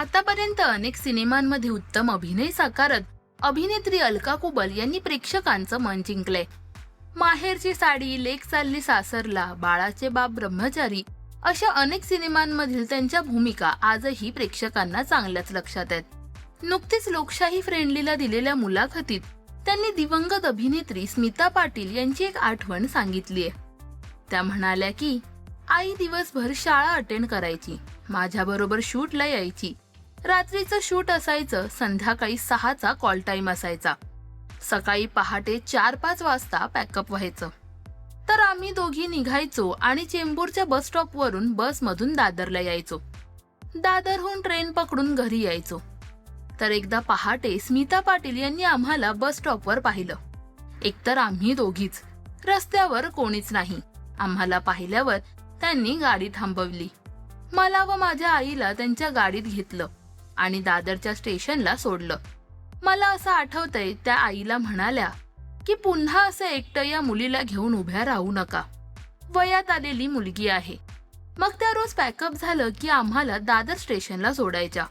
आतापर्यंत अनेक सिनेमांमध्ये उत्तम अभिनय साकारत अभिनेत्री अलका कुबल यांनी प्रेक्षकांचं मन जिंकलंय. माहेरची साडी लेक चालली सासरला बाळाचे बाप ब्रह्मचारी अशा अनेक सिनेमांमधील त्यांच्या भूमिका आजही प्रेक्षकांना चांगल्याच लक्षात आहेत. नुकतीच लोकशाही फ्रेंडलीला दिलेल्या मुलाखतीत त्यांनी दिवंगत अभिनेत्री स्मिता पाटील यांची एक आठवण सांगितली त्या म्हणाल्या की आई दिवसभर शाळा अटेंड करायची माझ्याबरोबर शूटला यायची रात्रीचं शूट असायचं संध्याकाळी सहाचा कॉल टाईम असायचा. सकाळी पहाटे चार पाच वाजता पॅकअप व्हायचं. तर आम्ही दोघी निघायचो आणि चेंबूरच्या बस स्टॉपवरून बसमधून दादरला यायचो. दादरहून ट्रेन पकडून घरी यायचो. तर एकदा पहाटे स्मिता पाटील यांनी आम्हाला बस स्टॉपवर पाहिलं. एकतर आम्ही दोघीच. रस्त्यावर कोणीच नाही. आम्हाला पाहिल्यावर त्यांनी गाडी थांबवली. मला व माझ्या आईला त्यांच्या गाडीत घेतलं. आणि दादरच्या स्टेशनला सोडलं. मला असं आठवतंय त्या आईला म्हणाल्या की पुन्हा असं एकटं या मुलीला घेऊन उभ्या राहू नका. वयात आलेली मुलगी आहे. मग त्या रोज पॅकअप झालं की आम्हाला दादर स्टेशनला सोडायच्या.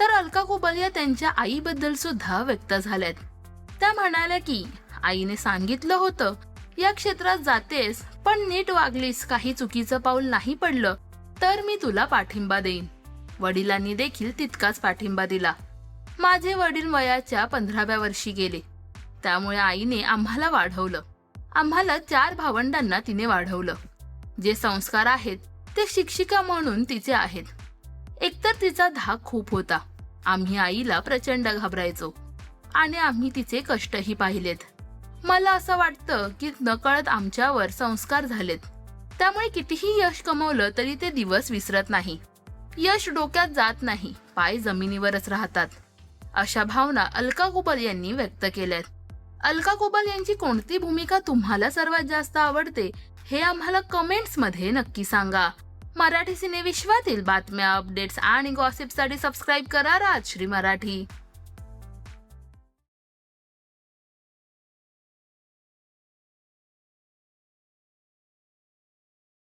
तर अलका कुबल या त्यांच्या आईबद्दल सुद्धा व्यक्त झाल्यात. त्या म्हणाल्या की आईने सांगितलं होतं या क्षेत्रात जातेस पण नीट वागलीस काही चुकीचं पाऊल नाही पडलं तर मी तुला पाठिंबा देईन. वडिलांनी देखील तितकाच पाठिंबा दिला. माझे वडील वयाच्या पंधराव्या वर्षी गेले. त्यामुळे आईने आम्हाला वाढवलं. आम्हाला चार भावंडांना तिने वाढवलं. जे संस्कार आहेत ते शिक्षिका म्हणून तिचे आहेत. एकतर तिचा धाक खूप होता. आम्ही आईला प्रचंड घाबरायचो. आणि आम्ही तिचे कष्टही पाहिलेत. मला असं वाटतं की नकळत आमच्यावर संस्कार झालेत. त्यामुळे कितीही यश कमवलं तरी ते दिवस विसरत नाही. यश डोक्यात जात नाही पाय जमिनीवरच राहतात. अशा भावना अलका कुबल यांनी व्यक्त केल्यात. अलका कुबल यांची कोणती भूमिका तुम्हाला सर्वात जास्त आवडते हे आम्हाला कमेंट्समध्ये नक्की सांगा. मराठी सिनेविश्वातील बातम्या अपडेट्स आणि गॉसिपसाठी सबस्क्राईब करा राजश्री मराठी.